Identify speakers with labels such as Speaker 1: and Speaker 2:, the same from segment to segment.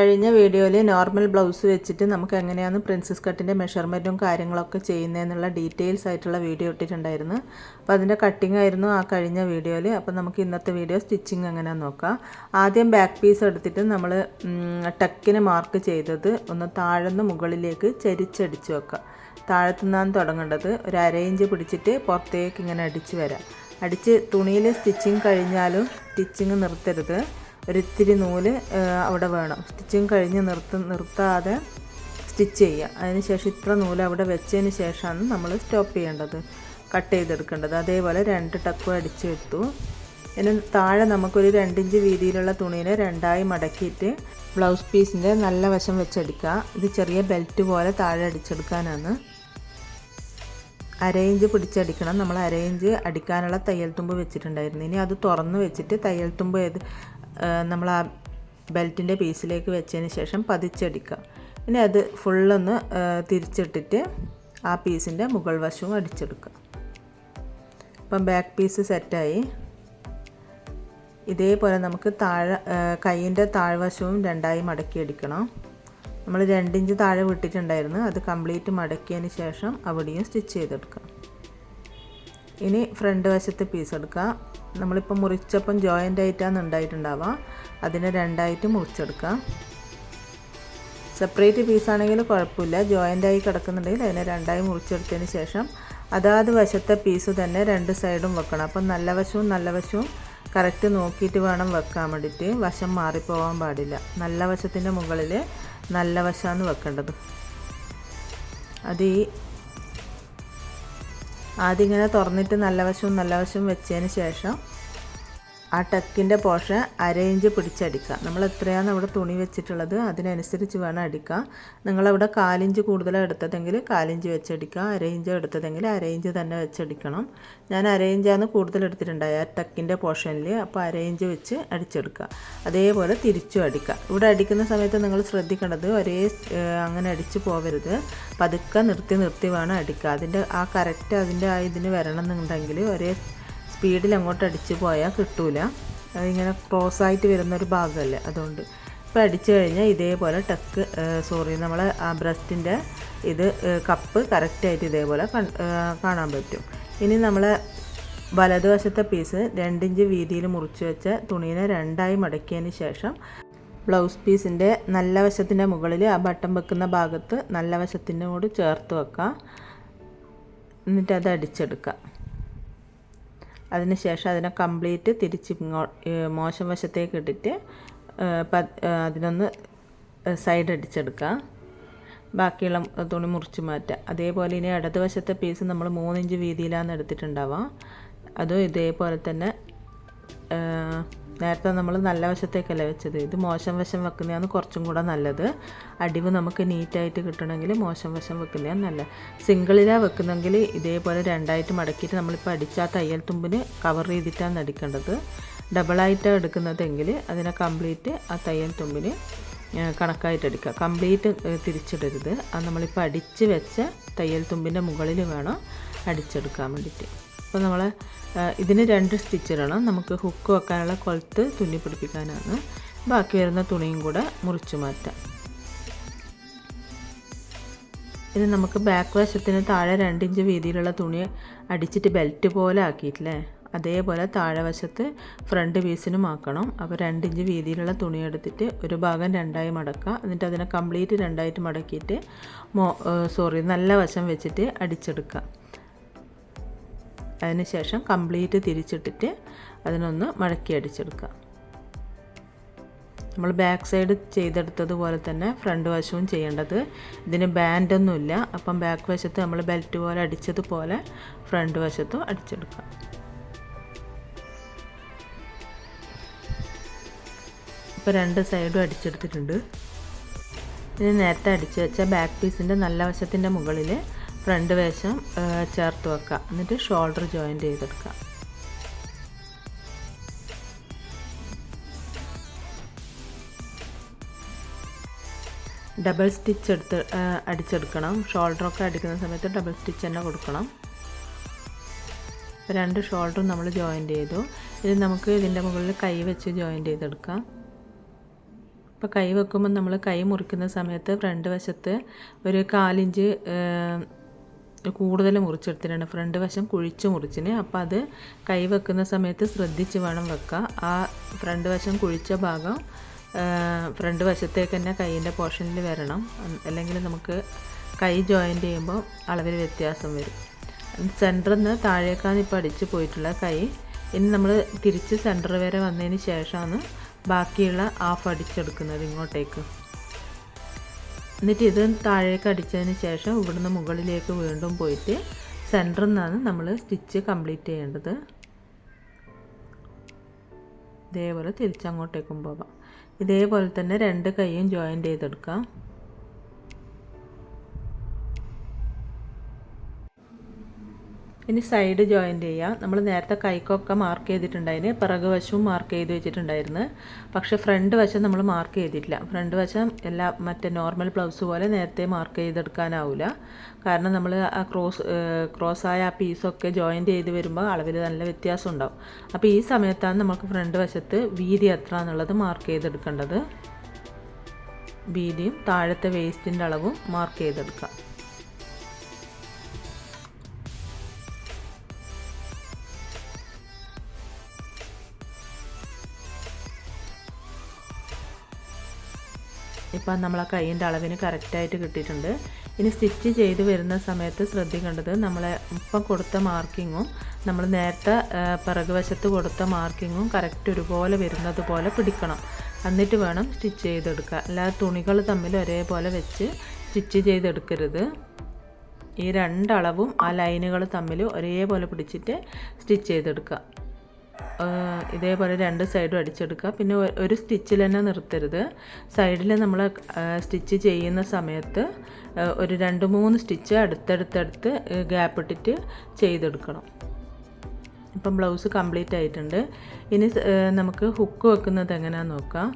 Speaker 1: കഴിഞ്ഞ വീഡിയോയിൽ normal blouse വെച്ചിട്ട് നമുക്ക് എങ്ങനെയാണ് പ്രിൻസസ് കട്ടിന്റെ മെഷർമെന്റും കാര്യങ്ങളൊക്കെ ചെയ്യുന്നതെന്നുള്ള ഡീറ്റെയിൽസ് ആയിട്ടുള്ള വീഡിയോ ഇട്ടിട്ടുണ്ടായിരുന്നു. അപ്പോൾ അതിന്റെ കട്ടിംഗ് ആയിരുന്നു ആ കഴിഞ്ഞ വീഡിയോയിൽ അപ്പോൾ നമുക്ക് ഇന്നത്തെ വീഡിയോ സ്റ്റിച്ചിങ് എങ്ങനെയാണെന്ന് നോക്കാം. ആദ്യം ബാക്ക് പീസ് എടുത്തിട്ട് നമ്മൾ ടക്കിന് മാർക്ക് ചെയ്തത് ഒന്ന് താഴ്ന്ന് മുകളിലേക്ക് ചരിച്ചടിച്ച് വെക്കാം. താഴത്തുനിന്നാണ് തുടങ്ങേണ്ടത്. ഒരു അര ഇഞ്ച് പിടിച്ചിട്ട് പുറത്തേക്ക് ഇങ്ങനെ അടിച്ച് വരാം. അടിച്ച് തുണിയിൽ സ്റ്റിച്ചിങ് കഴിഞ്ഞാലും സ്റ്റിച്ചിങ് നിർത്തരുത്. ഒരിത്തിരി നൂൽ അവിടെ വേണം. സ്റ്റിച്ചിങ് കഴിഞ്ഞ് നിർത്ത് നിർത്താതെ സ്റ്റിച്ച് ചെയ്യുക. അതിനുശേഷം ഇത്ര നൂൽ അവിടെ വെച്ചതിന് ശേഷമാണ് നമ്മൾ സ്റ്റോപ്പ് ചെയ്യേണ്ടത് കട്ട് ചെയ്തെടുക്കേണ്ടത്. അതേപോലെ രണ്ട് ടക്കും വെത്തു ഇനി താഴെ നമുക്കൊരു രണ്ടിഞ്ച് വീതിയിലുള്ള തുണീനെ രണ്ടായി മടക്കിയിട്ട് ബ്ലൗസ് പീസിന്റെ നല്ല വശം വെച്ചടിക്കുക. ഇത് ചെറിയ ബെൽറ്റ് പോലെ താഴെ അടിച്ചെടുക്കാനാണ്. അരയിഞ്ച് പിടിച്ചടിക്കണം. നമ്മൾ അരയിഞ്ച് അടിക്കാനുള്ള തയ്യൽ തുമ്പ് വെച്ചിട്ടുണ്ടായിരുന്നു. ഇനി അത് തുറന്ന് വെച്ചിട്ട് തയ്യൽ തുമ്പ് ഏത് നമ്മൾ ആ ബെൽറ്റിന്റെ പീസിലേക്ക് വെച്ചതിന് ശേഷം പതിച്ചടിക്കുക. ഇനി അത് ഫുള്ളൊന്ന് തിരിച്ചിട്ടിട്ട് ആ പീസിന്റെ മുകൾ വശവും അടിച്ചെടുക്കുക. അപ്പം ബാക്ക് പീസ് സെറ്റായി. ഇതേപോലെ നമുക്ക് താഴെ കൈയിന്റെ താഴ്വശവും രണ്ടായി മടക്കി അടിക്കണം നമ്മൾ രണ്ടിഞ്ച് താഴെ വിട്ടിട്ടുണ്ടായിരുന്നു. അത് കംപ്ലീറ്റ് മടക്കിയതിന് ശേഷം അവിടെയും സ്റ്റിച്ച് ചെയ്തെടുക്കാം. ഇനി ഫ്രണ്ട് വശത്തെ പീസ് എടുക്കുക നമ്മളിപ്പോൾ മുറിച്ചപ്പം ജോയിന്റ് ആയിട്ടാണ് ഉണ്ടായിട്ടുണ്ടാവുക. അതിനെ രണ്ടായിട്ട് മുറിച്ചെടുക്കുക. സെപ്പറേറ്റ് പീസാണെങ്കിൽ കുഴപ്പമില്ല. ജോയിന്റ് ആയി കിടക്കുന്നുണ്ടെങ്കിൽ അതിനെ രണ്ടായി മുറിച്ചെടുത്തതിന് ശേഷം അതാത് വശത്തെ പീസ് തന്നെ രണ്ട് സൈഡും വെക്കണം. അപ്പം നല്ല വശവും നല്ല വശവും കറക്റ്റ് നോക്കിയിട്ട് വേണം വെക്കാൻ വേണ്ടിയിട്ട്. വശം മാറിപ്പോകാൻ പാടില്ല. നല്ല വശത്തിന്റെ മുകളിൽ നല്ല വശമാണ് വെക്കേണ്ടത്. അത് ഈ ആദ്യം ഇങ്ങനെ തുറന്നിട്ട് നല്ല വശവും നല്ല വശവും വെച്ചതിന് ശേഷം ആ ടക്കിന്റെ പോർഷൻ അര ഇഞ്ച് പിടിച്ചടിക്കുക. നമ്മൾ എത്രയാണ് അവിടെ തുണി വെച്ചിട്ടുള്ളത് അതിനനുസരിച്ച് വേണം അടിക്കുക. നിങ്ങളവിടെ കാലിഞ്ച് കൂടുതലാണ് എടുത്തതെങ്കിൽ കാലിഞ്ച് വെച്ചടിക്കുക. അര ഇഞ്ച് എടുത്തതെങ്കിൽ അര ഇഞ്ച് തന്നെ വെച്ചടിക്കണം. ഞാൻ അര ഇഞ്ചാണ് കൂടുതൽ എടുത്തിട്ടുണ്ടായ ആ ടക്കിന്റെ പോർഷനിൽ. അപ്പോൾ അര ഇഞ്ച് വെച്ച് അടിച്ചെടുക്കുക. അതേപോലെ തിരിച്ചും അടിക്കുക. ഇവിടെ അടിക്കുന്ന സമയത്ത് നിങ്ങൾ ശ്രദ്ധിക്കേണ്ടത് ഒരേ അങ്ങനെ അടിച്ച് പോകരുത്. പതുക്കെ നിർത്തി നിർത്തി വേണം അടിക്കുക. അതിന്റെ ആ കറക്റ്റ് അതിന്റെ ആ ഇതിന് വരണം എന്നുണ്ടെങ്കിൽ ഒരേ സ്പീഡിൽ അങ്ങോട്ട് അടിച്ച് പോയാൽ കിട്ടൂല. അതിങ്ങനെ ക്രോസ് ആയിട്ട് വരുന്ന ഒരു ഭാഗമല്ലേ അതുകൊണ്ട്. ഇപ്പോൾ അടിച്ചു കഴിഞ്ഞാൽ ഇതേപോലെ ടക്ക് സോറി നമ്മളെ ആ ബ്രസ്റ്റിന്റെ ഇത് കപ്പ് കറക്റ്റായിട്ട് ഇതേപോലെ കാണാൻ പറ്റും. ഇനി നമ്മൾ വലതുവശത്തെ പീസ് രണ്ടിഞ്ച് വീതിയിൽ മുറിച്ച് വെച്ച തുണീനെ രണ്ടായി മടക്കിയതിന് ശേഷം ബ്ലൗസ് പീസിന്റെ നല്ല വശത്തിന്റെ മുകളിൽ ആ ബട്ടൺ വെക്കുന്ന ഭാഗത്ത് നല്ല വശത്തിന്റെ കൂടി ചേർത്ത് വെക്കാം. എന്നിട്ട് അത് അടിച്ചെടുക്കാം. അതിനുശേഷം അതിനെ കംപ്ലീറ്റ് തിരിച്ച് മോശം വശത്തേക്ക് ഇട്ടിട്ട് അതിനൊന്ന് സൈഡ് അടിച്ചെടുക്കുക ബാക്കിയുള്ള തുണി മുറിച്ച് മാറ്റുക. അതേപോലെ ഇനി ഇടതുവശത്തെ പീസ് നമ്മൾ മൂന്നിഞ്ച് വീതിയിലാണ് എടുത്തിട്ടുണ്ടാവുക അതും ഇതേപോലെ തന്നെ നേരത്തെ നമ്മൾ നല്ല വശത്തേക്കല്ല വെച്ചത്. ഇത് മോശം വശം വെക്കുന്നതാണ് കുറച്ചും കൂടെ നല്ലത്. അടിവ് നമുക്ക് നീറ്റായിട്ട് കിട്ടണമെങ്കിൽ മോശം വശം വെക്കുന്നതാണ് നല്ലത്. സിംഗിളിലാണ് വെക്കുന്നെങ്കിൽ ഇതേപോലെ രണ്ടായിട്ട് മടക്കിയിട്ട് നമ്മളിപ്പോൾ അടിച്ച ആ തയ്യൽ തുമ്പിന് കവർ ചെയ്തിട്ടാണ് അടിക്കേണ്ടത്. ഡബിളായിട്ടാണ് എടുക്കുന്നതെങ്കിൽ അതിനെ കംപ്ലീറ്റ് ആ തയ്യൽ തുമ്പിന് കണക്കായിട്ട് എടുക്കുക. കംപ്ലീറ്റ് തിരിച്ചിടരുത്. അത് നമ്മളിപ്പോൾ അടിച്ച് വെച്ച തയ്യൽ തുമ്പിന്റെ മുകളിൽ വേണം അടിച്ചെടുക്കാൻ വേണ്ടിയിട്ട്. അപ്പോൾ നമ്മൾ ഇതിന് രണ്ട് സ്റ്റിച്ചിടണം നമുക്ക് ഹുക്ക് വെക്കാനുള്ള കൊളുത്ത് തുന്നി പിടിപ്പിക്കാനാണ്. ബാക്കി വരുന്ന തുണിയും കൂടെ മുറിച്ചു മാറ്റാം. ഇനി നമുക്ക് ബാക്ക് വശത്തിന് താഴെ രണ്ടിഞ്ച് വീതിയിലുള്ള തുണി അടിച്ചിട്ട് ബെൽറ്റ് പോലെ ആക്കിയിട്ടില്ലേ? അതേപോലെ താഴെ വശത്ത് ഫ്രണ്ട് പീസിനും ആക്കണം. അപ്പോൾ രണ്ടിഞ്ച് വീതിയിലുള്ള തുണി എടുത്തിട്ട് ഒരു ഭാഗം രണ്ടായി മടക്കുക. എന്നിട്ട് അതിനെ കംപ്ലീറ്റ് രണ്ടായിട്ട് മടക്കിയിട്ട് മോ സോറി നല്ല വശം വെച്ചിട്ട് അടിച്ചെടുക്കുക. അതിന് ശേഷം കംപ്ലീറ്റ് തിരിച്ചിട്ടിട്ട് അതിനൊന്ന് മടക്കി അടിച്ചെടുക്കുക. നമ്മൾ ബാക്ക് സൈഡ് ചെയ്തെടുത്തതുപോലെ തന്നെ ഫ്രണ്ട് വശവും ചെയ്യേണ്ടത്. ഇതിന് ബാൻഡൊന്നുമില്ല. അപ്പം ബാക്ക് വശത്ത് നമ്മൾ ബെൽറ്റ് പോലെ അടിച്ചതുപോലെ ഫ്രണ്ട് വശത്തും അടിച്ചെടുക്കാം ഇപ്പോൾ രണ്ട് സൈഡും അടിച്ചെടുത്തിട്ടുണ്ട്. ഇനി നേരത്തെ അടിച്ചു വെച്ച ബാക്ക് പീസിന്റെ നല്ല വശത്തിന്റെ മുകളിൽ ഫ്രണ്ട് വശം ചേർത്ത് വെക്കുക. എന്നിട്ട് ഷോൾഡർ ജോയിന്റ് ചെയ്തെടുക്കുക. ഡബിൾ സ്റ്റിച്ച് എടുത്ത് അടിച്ചെടുക്കണം. ഷോൾഡറൊക്കെ അടിക്കുന്ന സമയത്ത് ഡബിൾ സ്റ്റിച്ച് തന്നെ കൊടുക്കണം. രണ്ട് ഷോൾഡറും നമ്മൾ ജോയിന്റ് ചെയ്തു. ഇനി നമുക്ക് ഇതിന്റെ മുകളിൽ കൈ വെച്ച് ജോയിന്റ് ചെയ്തെടുക്കാം. ഇപ്പോൾ കൈ വെക്കുമ്പോൾ നമ്മൾ കൈ മുറിക്കുന്ന സമയത്ത് ഫ്രണ്ട് വശത്ത് ഒരു കാലിഞ്ച് കൂടുതൽ മുറിച്ചെടുത്തിട്ടുണ്ട്. ഫ്രണ്ട് വശം കുഴിച്ച് മുറിച്ചിന്. അപ്പോൾ അത് കൈ വെക്കുന്ന സമയത്ത് ശ്രദ്ധിച്ച് വേണം വെക്കുക ആ ഫ്രണ്ട് വശം കുഴിച്ച ഭാഗം ഫ്രണ്ട് വശത്തേക്ക് തന്നെ കൈയിന്റെ പോർഷനിൽ വരണം. അല്ലെങ്കിൽ നമുക്ക് കൈ ജോയിന്റ് ചെയ്യുമ്പോൾ അളവിൽ വ്യത്യാസം വരും. സെന്ററിൽ നിന്ന് താഴേക്കാണ് ഇപ്പോൾ അടിച്ച് പോയിട്ടുള്ള കൈ. ഇനി നമ്മൾ തിരിച്ച് സെന്റർ വരെ വന്നതിന് ശേഷമാണ് ബാക്കിയുള്ള ഹാഫ് അടിച്ചെടുക്കുന്നത് ഇങ്ങോട്ടേക്ക്. എന്നിട്ട് ഇത് താഴേക്ക് അടിച്ചതിന് ശേഷം ഇവിടുന്ന് മുകളിലേക്ക് വീണ്ടും പോയിട്ട് സെന്ററിൽ നിന്നാണ് നമ്മൾ സ്റ്റിച്ച് കംപ്ലീറ്റ് ചെയ്യേണ്ടത്. ഇതേപോലെ തിരിച്ചങ്ങോട്ടേക്കും പോകാം. ഇതേപോലെ തന്നെ രണ്ട് കൈയും ജോയിന്റ് ചെയ്തെടുക്കാം. ഇനി സൈഡ് ജോയിന്റ് ചെയ്യാം. നമ്മൾ നേരത്തെ കൈക്കൊക്കെ മാർക്ക് ചെയ്തിട്ടുണ്ടായിന്. പിറകു വശവും മാർക്ക് ചെയ്ത് വെച്ചിട്ടുണ്ടായിരുന്നു. പക്ഷെ ഫ്രണ്ട് വശം നമ്മൾ മാർക്ക് ചെയ്തിട്ടില്ല. ഫ്രണ്ട് വശം എല്ലാ മറ്റേ നോർമൽ ബ്ലൗസ് പോലെ നേരത്തെ മാർക്ക് ചെയ്തെടുക്കാനാവില്ല കാരണം നമ്മൾ ആ ക്രോസ് ക്രോസായ ആ പീസൊക്കെ ജോയിന്റ് ചെയ്ത് വരുമ്പോൾ അളവിൽ നല്ല വ്യത്യാസം ഉണ്ടാവും. അപ്പോൾ ഈ സമയത്താണ് നമുക്ക് ഫ്രണ്ട് വശത്ത് വീതി എത്ര എന്നുള്ളത് മാർക്ക് ചെയ്തെടുക്കേണ്ടത്. വീതിയും താഴത്തെ വേസ്റ്റിന്റെ അളവും മാർക്ക് ചെയ്തെടുക്കാം. ഇപ്പം നമ്മൾ ആ കൈയിന്റെ അളവിന് കറക്റ്റായിട്ട് കിട്ടിയിട്ടുണ്ട്. ഇനി സ്റ്റിച്ച് ചെയ്ത് വരുന്ന സമയത്ത് ശ്രദ്ധിക്കേണ്ടത് നമ്മൾ ഇപ്പം കൊടുത്ത മാർക്കിങ്ങും നമ്മൾ നേരത്തെ പിറകുവശത്ത് കൊടുത്ത മാർക്കിങ്ങും കറക്റ്റ് ഒരുപോലെ വരുന്നത് പോലെ പിടിക്കണം. എന്നിട്ട് വേണം സ്റ്റിച്ച് ചെയ്തെടുക്കുക അല്ലാതെ തുണികൾ തമ്മിൽ ഒരേപോലെ വെച്ച് സ്റ്റിച്ച് ചെയ്തെടുക്കരുത്. ഈ രണ്ടളവും ആ ലൈനുകൾ തമ്മിൽ ഒരേപോലെ പിടിച്ചിട്ട് സ്റ്റിച്ച് ചെയ്തെടുക്കുക. ഇതേപോലെ രണ്ട് സൈഡും അടിച്ചെടുക്കുക. പിന്നെ ഒരു സ്റ്റിച്ചിൽ തന്നെ നിർത്തരുത്. സൈഡിൽ നമ്മൾ സ്റ്റിച്ച് ചെയ്യുന്ന സമയത്ത് ഒരു രണ്ട് മൂന്ന് സ്റ്റിച്ച് അടുത്തടുത്തടുത്ത് ഗ്യാപ്പ് ഇട്ടിട്ട് ചെയ്തെടുക്കണം. ഇപ്പം ബ്ലൗസ് കംപ്ലീറ്റ് ആയിട്ടുണ്ട്. ഇനി നമുക്ക് ഹുക്ക് വെക്കുന്നത് എങ്ങനെയാണെന്ന് നോക്കാം.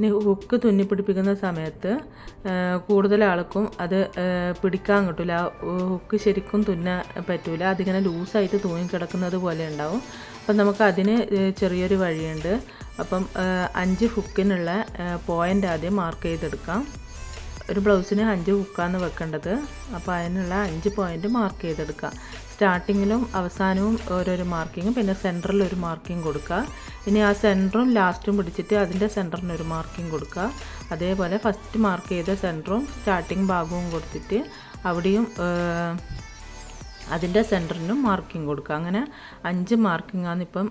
Speaker 1: ഇനി ഹുക്ക് തുന്നി പിടിപ്പിക്കുന്ന സമയത്ത് കൂടുതൽ ആൾക്കും അത് പിടിക്കാൻ കിട്ടില്ല ഹുക്ക് ശരിക്കും തുന്നാൻ പറ്റില്ല അതിങ്ങനെ ലൂസായിട്ട് തൂങ്ങി കിടക്കുന്നത് പോലെ ഉണ്ടാവും. അപ്പം നമുക്ക് അതിന് ചെറിയൊരു വഴിയുണ്ട്. അപ്പം അഞ്ച് ഹുക്കിനുള്ള പോയിന്റ് ആദ്യം മാർക്ക് ചെയ്തെടുക്കാം. ഒരു ബ്ലൗസിന് അഞ്ച് ഹുക്കാണ് വെക്കേണ്ടത്. അപ്പോൾ അതിനുള്ള അഞ്ച് പോയിന്റ് മാർക്ക് ചെയ്തെടുക്കുക സ്റ്റാർട്ടിങ്ങിലും അവസാനവും ഓരോരോ മാർക്കിങ്ങും പിന്നെ സെന്ററിൽ ഒരു മാർക്കിംഗ് കൊടുക്കുക. ഇനി ആ സെന്ററും ലാസ്റ്റും പിടിച്ചിട്ട് അതിന്റെ സെന്ററിന് ഒരു മാർക്കിംഗ് കൊടുക്കുക. അതേപോലെ ഫസ്റ്റ് മാർക്ക് ചെയ്ത സെന്ററും സ്റ്റാർട്ടിങ് ഭാഗവും കൊടുത്തിട്ട് അവിടെയും അതിന്റെ സെന്ററിനും മാർക്കിംഗ് കൊടുക്കുക. അങ്ങനെ അഞ്ച് മാർക്കിംഗാണ് ഇപ്പം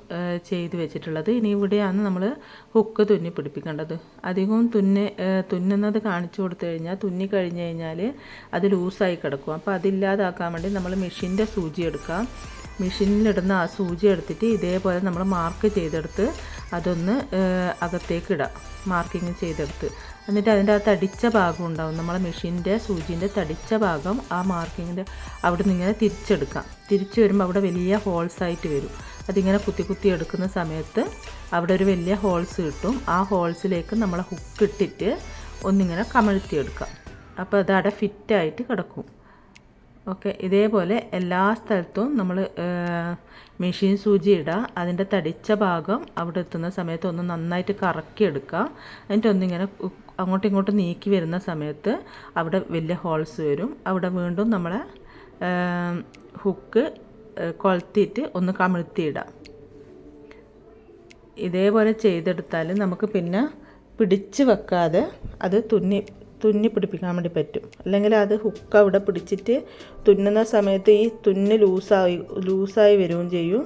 Speaker 1: ചെയ്ത് വെച്ചിട്ടുള്ളത്. ഇനി ഇവിടെയാണ് നമ്മൾ ഹുക്ക് തുന്നി പിടിപ്പിക്കേണ്ടത്. അധികവും തുന്നി തുന്നുന്നത് കാണിച്ചു കൊടുത്തു കഴിഞ്ഞാൽ തുന്നി കഴിഞ്ഞ് കഴിഞ്ഞാൽ അത് ലൂസായി കിടക്കും. അപ്പോൾ അതില്ലാതാക്കാൻ വേണ്ടി നമ്മൾ മെഷീന്റെ സൂചി എടുക്കാം. മെഷീനിലിടുന്ന ആ സൂചി എടുത്തിട്ട് ഇതേപോലെ നമ്മൾ മാർക്ക് ചെയ്തെടുത്ത് അതൊന്ന് അകത്തേക്ക് ഇടാം. മാർക്കിങ് ചെയ്തെടുത്ത്. എന്നിട്ട് അതിന്റെ ആ തടിച്ച ഭാഗം ഉണ്ടാവും. നമ്മളെ മെഷീന്റെ സൂചിന്റെ തടിച്ച ഭാഗം ആ മാർക്കിങ്ങിന്റെ അവിടെ നിന്ന് ഇങ്ങനെ തിരിച്ചെടുക്കാം. തിരിച്ച് വരുമ്പോൾ അവിടെ വലിയ ഹോൾസ് ആയിട്ട് വരും. അതിങ്ങനെ കുത്തി കുത്തി എടുക്കുന്ന സമയത്ത് അവിടെ ഒരു വലിയ ഹോൾസ് കിട്ടും. ആ ഹോൾസിലേക്ക് നമ്മളെ ഹുക്ക് ഇട്ടിട്ട് ഒന്നിങ്ങനെ കമഴ്ത്തിയെടുക്കാം അപ്പോൾ അത് അവിടെ ഫിറ്റായിട്ട് കിടക്കും. ഓക്കെ ഇതേപോലെ എല്ലാ സ്ഥലത്തും നമ്മൾ മെഷീൻ സൂചി ഇടുക അതിന്റെ തടിച്ച ഭാഗം അവിടെ എത്തുന്ന സമയത്ത് ഒന്ന് നന്നായിട്ട് കറക്കി എടുക്കുക എന്നിട്ട് ഒന്നിങ്ങനെ അങ്ങോട്ടും ഇങ്ങോട്ടും നീക്കി വരുന്ന സമയത്ത് അവിടെ വലിയ ഹോൾസ് വരും. അവിടെ വീണ്ടും നമ്മളെ ഹുക്ക് കൊളുത്തിയിട്ട് ഒന്ന് കമിഴ്ത്തിയിടാം. ഇതേപോലെ ചെയ്തെടുത്താൽ നമുക്ക് പിന്നെ പിടിച്ച് വെക്കാതെ അത് തുന്നി തുന്നി പിടിപ്പിക്കാൻ വേണ്ടി പറ്റും. അല്ലെങ്കിൽ അത് ഹുക്ക് അവിടെ പിടിച്ചിട്ട് തുന്നുന്ന സമയത്ത് ഈ തുന്ന് ലൂസായി ലൂസായി വരികയും ചെയ്യും.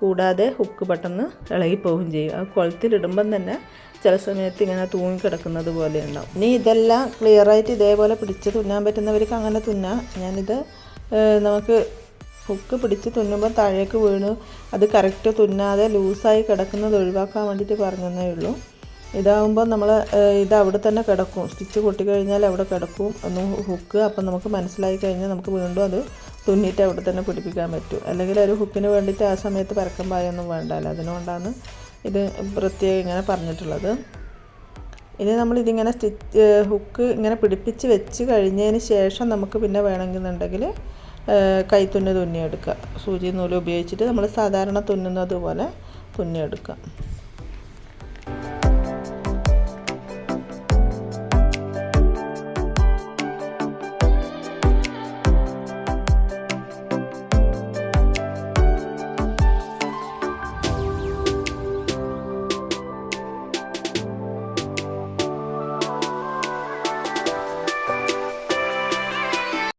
Speaker 1: കൂടാതെ ഹുക്ക് പെട്ടെന്ന് ഇളകിപ്പോവുകയും ചെയ്യും. ആ കുളത്തിലിടുമ്പം തന്നെ ചില സമയത്ത് ഇങ്ങനെ തൂങ്ങി കിടക്കുന്നത് പോലെ ഉണ്ടാവും. ഇനി ഇതെല്ലാം ക്ലിയറായിട്ട് ഇതേപോലെ പിടിച്ച് തുന്നാൻ പറ്റുന്നവർക്ക് അങ്ങനെ തുന്നാം. ഞാനിത് നമുക്ക് ഹുക്ക് പിടിച്ച് തുന്നുമ്പോൾ താഴേക്ക് വീണു. അത് കറക്റ്റ് തുന്നാതെ ലൂസായി കിടക്കുന്നത് ഒഴിവാക്കാൻ വേണ്ടിയിട്ട് പറഞ്ഞതേ ഉള്ളൂ. ഇതാകുമ്പോൾ നമ്മൾ ഇത് അവിടെ തന്നെ കിടക്കും. സ്റ്റിച്ച് കൊട്ടിക്കഴിഞ്ഞാൽ അവിടെ കിടക്കും. ഒന്ന് ഹുക്ക് അപ്പം നമുക്ക് മനസ്സിലായി കഴിഞ്ഞാൽ നമുക്ക് വീണ്ടും അത് തുന്നിയിട്ട് അവിടെ തന്നെ പിടിപ്പിക്കാൻ പറ്റും. അല്ലെങ്കിൽ ഒരു ഹുക്കിന് വേണ്ടിയിട്ട് ആ സമയത്ത് പരക്കം പായൊന്നും വേണ്ടല്ലോ. അതിനുകൊണ്ടാണ് ഇത് പ്രത്യേകം ഇങ്ങനെ പറഞ്ഞിട്ടുള്ളത്. ഇനി നമ്മൾ ഇതിങ്ങനെ സ്റ്റിച്ച് ഹുക്ക് ഇങ്ങനെ പിടിപ്പിച്ച് വെച്ച് കഴിഞ്ഞതിന് ശേഷം നമുക്ക് പിന്നെ വേണമെന്നുണ്ടെങ്കിൽ കൈത്തുന്ന് തുന്നിയെടുക്കുക സൂചി നൂൽ ഉപയോഗിച്ചിട്ട് നമ്മൾ സാധാരണ തുന്നുന്നത് പോലെ തുന്നിയെടുക്കുക